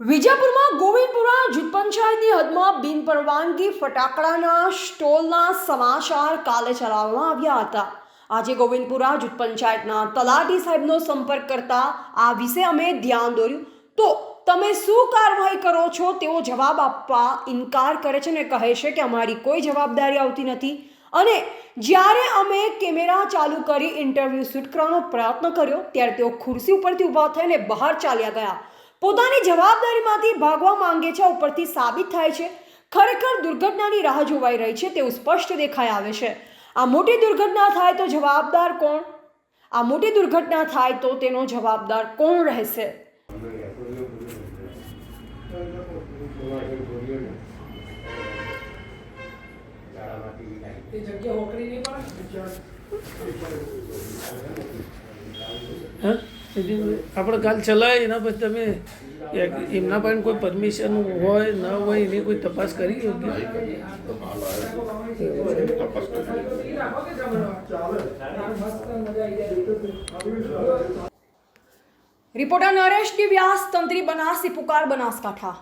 વિજયપુરમાં ગોવિંદપુરા જૂથ પંચાયતની હદમાં બિનપરવાનગી ફટાકડાના સ્ટોલના સમાચાર કાલે ચલાવવામાં આવ્યા હતા. આજે ગોવિંદપુરા જૂથ પંચાયતના તલાટી સાહેબનો સંપર્ક કરતા આ વિશે અમે ધ્યાન દોર્યું. તો તમે શું કાર્યવાહી કરો છો? તેવો જવાબ આપવા ઇનકાર કરે છે ને કહે છે કે અમારી કોઈ જવાબદારી આવતી નથી. અને જ્યારે અમે કેમેરા ચાલુ કરી ઇન્ટરવ્યૂ શૂટ કરવાનો પ્રયત્ન કર્યો, ત્યારે તેઓ ખુરશી ઉપરથી ઊભા થઈને બહાર ચાલ્યા ગયા. પોતાની જવાબદારીમાંથી ભાગવા માંગે છે ઉપરથી સાબિત થાય છે. ખરેખર દુર્ઘટનાની રાહ જોવાઈ રહી છે, તેવું સ્પષ્ટ દેખાઈ આવે છે. આ મોટી દુર્ઘટના થાય તો જવાબદાર કોણ? આ મોટી દુર્ઘટના થાય તો તેનો જવાબદાર કોણ રહેશે? એ જગ્યા હોકરી નહીં પડે આપણે કાલ ચલાય એના પછી તમે એમના પાસે કોઈ પરમિશન હોય ન હોય એની કોઈ તપાસ કરી રિપોર્ટર નરેશ ડી વ્યાસ તંત્રી બનાસી પુકાર બનાસકાંઠા.